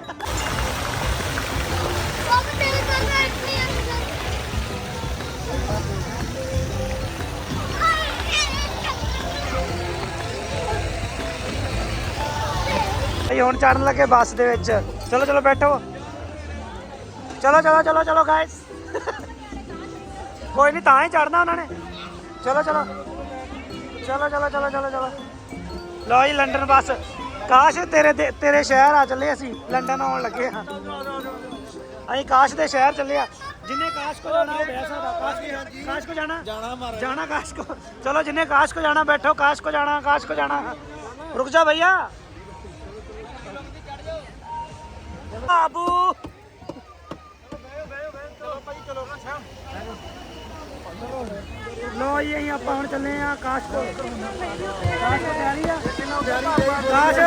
ਅਸੀਂ ਹੁਣ ਚੜਨ ਲੱਗੇ ਬੱਸ ਦੇ ਵਿੱਚ। ਚਲੋ ਚਲੋ, ਬੈਠੋ। ਚਲੋ ਚਲੋ ਚਲੋ ਚਲੋ ਗਾਇਸ ਕੋਈ ਨਹੀਂ ਤਾਂ ਹੀ ਚੜਨਾ ਉਹਨਾਂ ਨੇ। ਚਲੋ ਚਲੋ। ਚਲੋ ਚਲੋ ਚਲੋ ਚਲੋ ਚਲੋ। ਲਓ ਜੀ ਲੰਡਨ ਬੱਸ। ਕਾਸ਼ ਤੇਰੇ ਤੇਰੇ ਸ਼ਹਿਰ ਆ ਚੱਲੇ ਅਸੀਂ। ਲੰਡਨ ਆਉਣ ਲੱਗੇ ਹਾਂ। ਅਸੀਂ ਕਾਸ਼ ਦੇ ਸ਼ਹਿਰ ਚੱਲੇ ਆ ਜਿੰਨੇ ਕਾਸ਼ ਕੋ ਜਾਣਾ ਉਹ ਬਹਿ ਸਕਦਾ। ਕਾਸ਼ ਕੋ- ਕਾਸ਼ ਕੋ ਜਾਣਾ ਜਾਣਾ ਮਾਰਾ ਜਾਣਾ ਕਾਸ਼ ਕੋ। ਚਲੋ ਜਿੰਨੇ ਕਾਸ਼ ਕੋ ਜਾਣਾ ਬੈਠੋ। ਕਾਸ਼ ਕੋ ਜਾਣਾ ਕਾਸ਼ ਕੋ ਜਾਣਾ। ਰੁਕ ਜਾ ਭਈਆ। ਬਾਬੂ। ਲੋ ਜੀ ਅਸੀਂ ਆਪਾਂ ਹੁਣ ਚੱਲੇ ਆ ਕਾਸ਼ ਕੋ ਕਾਸ਼ ਤਿਆਰੀ ਆ। ਕਾਸ਼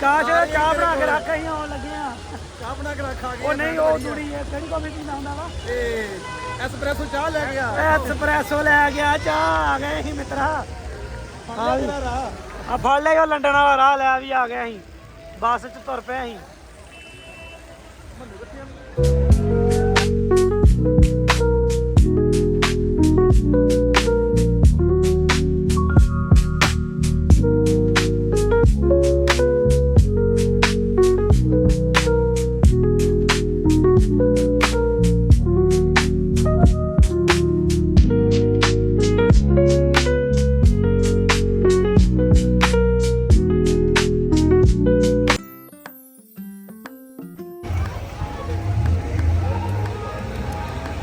ਕਾਸ਼ ਚਾਹ ਬਣਾ ਕੇ ਰੱਖ ਅਸੀਂ ਆਉਣ ਲੱਗੇ ਆ ਚਾਹ ਬਣਾ ਕੇ ਰੱਖਾਂਗੇ ਉਹ ਨਹੀਂ ਉਹ ਦੂਰੀ ਹੈ। ਕਿਹੜੀ ਕਮੇਟੀ ਦਾ ਹੁੰਦਾ ਵਾ? ਇਹ ਐਸਪ੍ਰੈਸੋ ਚਾਹ ਲੈ ਗਿਆ। ਐਸਪ੍ਰੈਸੋ ਲੈ ਗਿਆ ਚਾਹ ਆ ਗਏ ਸੀ ਮਿੱਤਰਾ। ਆ ਆ ਫੜ ਲਿਆ ਉਹ ਲੰਡਨ ਵਾਲਾ ਰਾਹ ਲੈ ਵੀ ਆ ਗਿਆ ਅਸੀਂ। ਬੱਸ 'ਚ ਤੁਰ ਪਏ ਅਸੀਂ।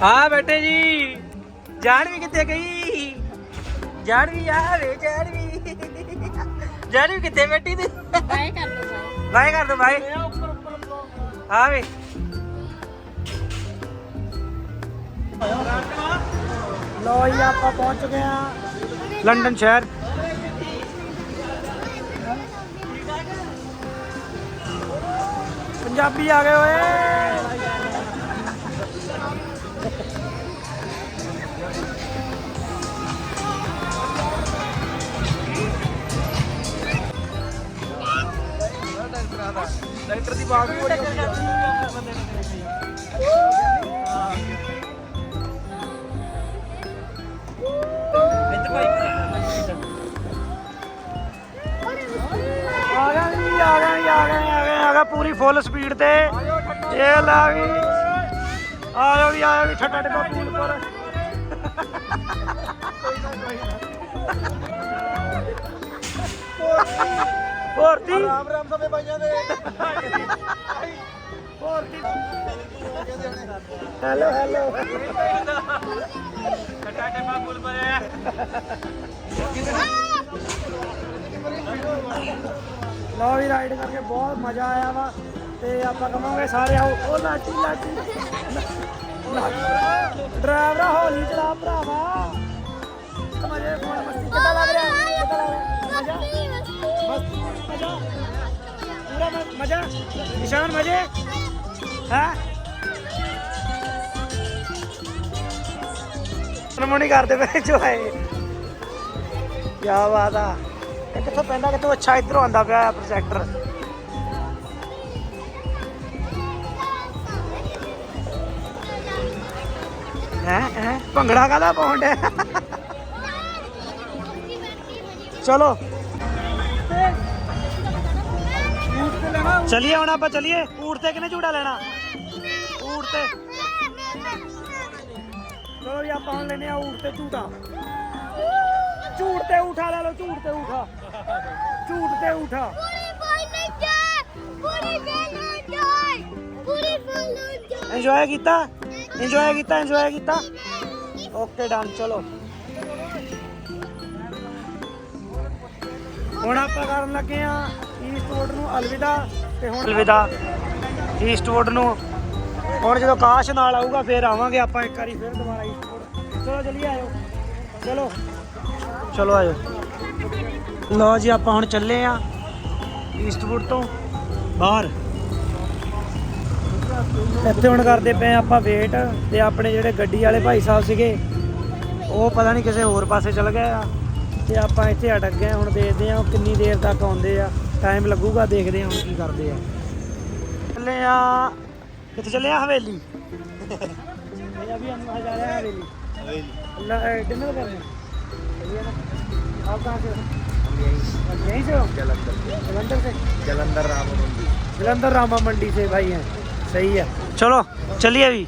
ਹਾਂ ਬੇਟੇ ਜੀ ਜਾਣ ਵੀ ਕਿੱਥੇ ਗਈ ਜਾਣ ਵੀ ਆ ਵੇ ਜਾਣ ਵੀ ਜਾਣ ਵੀ ਕਿੱਥੇ ਬੈਠੀ ਤੇ ਬਾਏ ਕਰ ਦੋ ਬਾਏ ਬਾਏ ਕਰ ਦੋ ਬਾਏ ਆ ਵੇ ਲੋ ਜੀ ਆਪਾਂ ਪਹੁੰਚ ਚੁੱਕੇ ਆ ਲੰਡਨ ਸ਼ਹਿਰ ਪੰਜਾਬੀ ਆ ਗਏ ਓਏ ਡਾਕਟਰ ਦੀ ਵੀ ਬੜੀ ਹੁੰਦੀ ਆ। ਆ ਜੀ ਆ ਜੀ ਆ ਜੀ, ਆ ਆ ਗਿਆ ਪੂਰੀ ਫੁੱਲ ਸਪੀਡ ਤੇ। ਇਹ ਲਾ ਵੀ। ਆਇਓ ਵੀ ਆਇਓ ਵੀ ਛੱਟਾ ਡੱਬਾ ਪੂਲ ਪਰ। ਹੋਰ ਤੀ ਰਾਮ ਰਾਮ ਸਭੇ ਭਾਈਆਂ ਦੇ। ਹੋਰ ਤੀ ਹੈਲੋ ਹੈਲੋ। ਕੱਟਾ ਟੇਪਾ ਪੁੱਲ ਪਰੇ ਲਓ ਵੀ ਰਾਈਡ ਕਰਕੇ ਬਹੁਤ ਮਜ਼ਾ ਆਇਆ ਵਾ ਤੇ ਆਪਾਂ ਕਹਾਂਗੇ ਸਾਰੇ ਆਓ। ਉਹ ਲਾਚੀ ਲਾਚੀ ਡਰਾਈਵਰ ਹੌਲੀ ਚਲਾ ਭਰਾਵਾ। ਮਜ਼ੇ ਫੋਨ ਮਸਤੀ ਕਿੱਦਾਂ ਲੱਗ ਰਿਹਾ? ਕਿੱਦਾਂ ਲੱਗ ਰਿਹਾ? ਮਜ਼ਾ? ਮਸਤੀ ਮਜ਼ਾ ਪੂਰਾ ਮ- ਮਜ਼ਾ ਨਿਸ਼ਾਨ ਕਰਦੇ ਪਏ ਜੋ ਹੈ ਕੀ ਬਾਤ ਆ ਇਹ ਕਿੱਥੋਂ ਪੈਂਦਾ ਕਿੱਥੋਂ ਅੱਛਾ ਇਧਰੋਂ ਆਂਦਾ ਪਿਆ ਪ੍ਰੋਜੈਕਟਰ ਹੈ ਹੈ ਭੰਗੜਾ ਕਾਦਾ ਪਾਉਣ ਚਲੋ ਚਲਿਏ ਹੁਣ ਆਪਾਂ ਚਲਿਏ ਊਠ ਤੇ ਕਿਨੇ ਝੂੜਾ ਲੈਣਾ ਊਠ ਤੇ ਚਲੋ ਜੀ ਆਪਾਂ ਹੁਣ ਲੈਨੇ ਆ ਊਠ ਤੇ ਝੂਟਾ ਝੂਟ ਤੇ ਉਠਾ ਲੈ ਲਓ ਝੂਟ ਤੇ ਉਠਾ ਝੂਟ ਤੇ ਉਠਾ ਇੰਜੋਏ ਕੀਤਾ ਇੰਜੋਏ ਕੀਤਾ ਇੰਜੋਏ ਕੀਤਾ ਓਕੇ ਡਨ ਚਲੋ ਹੁਣ ਆਪਾਂ ਕਰਨ ਲੱਗੇ ਆ ਈਸਟਵੁੱਡ ਨੂੰ ਅਲਵਿਦਾ ਤੇ ਹੁਣ ਅਲਵਿਦਾ। ਈਸਟਵੁੱਡ ਨੂੰ। ਹੁਣ ਜਦੋਂ ਕਾਸ਼ ਨਾਲ ਆਊਗਾ, ਫੇਰ ਆਵਾਂਗੇ ਆਪਾਂ ਇੱਕ ਵਾਰੀ, ਫੇਰ ਦੁਬਾਰਾ ਈਸਟਵੁੱਡ ਚਲੋ ਜਲਦੀ ਆਇਓ। ਚਲੋ। ਚਲੋ ਆਇਓ। ਲਓ ਜੀ, ਆਪਾਂ ਹੁਣ ਚੱਲੇ ਆ ਈਸਟਵੁੱਡ ਤੋਂ ਬਾਹਰ। ਇੱਥੇ ਹੁਣ ਕਰਦੇ ਪਏ ਆਪਾਂ ਵੇਟ ਤੇ ਆਪਣੇ ਜਿਹੜੇ ਗੱਡੀ ਵਾਲੇ ਭਾਈ ਸਾਹਿਬ ਸੀਗੇ, ਉਹ ਪਤਾ ਨਹੀਂ ਕਿਸੇ ਹੋਰ ਪਾਸੇ ਚਲ ਗਏ ਆ। ਤੇ ਆਪਾਂ ਇੱਥੇ ਅਟਕ ਗਏ ਹੁਣ ਦੇਖਦੇ ਆ ਉਹ ਕਿੰਨੀ ਦੇਰ ਤੱਕ ਆਉਂਦੇ ਆ। ਟਾਈਮ ਲੱਗੂਗਾ ਦੇਖਦੇ ਆ ਹੁਣ ਕੀ ਕਰਦੇ ਆ ਚੱਲੇ ਆ ਕਿੱਥੇ ਚੱਲੇ ਆ ਹਵੇਲੀ ਇਹ ਅਭੀ ਹਮ ਜਾ ਰਹੇ ਆ ਹਵੇਲੀ डिनर करने चलिए ना आप कहाँ से हो यहीं से हो जलंधर से ਜਲੰਧਰ ਰਾਮ ਮੰਡੀ जलंधर रामा मंडी से भाई हैं सही है चलो चलिए अभी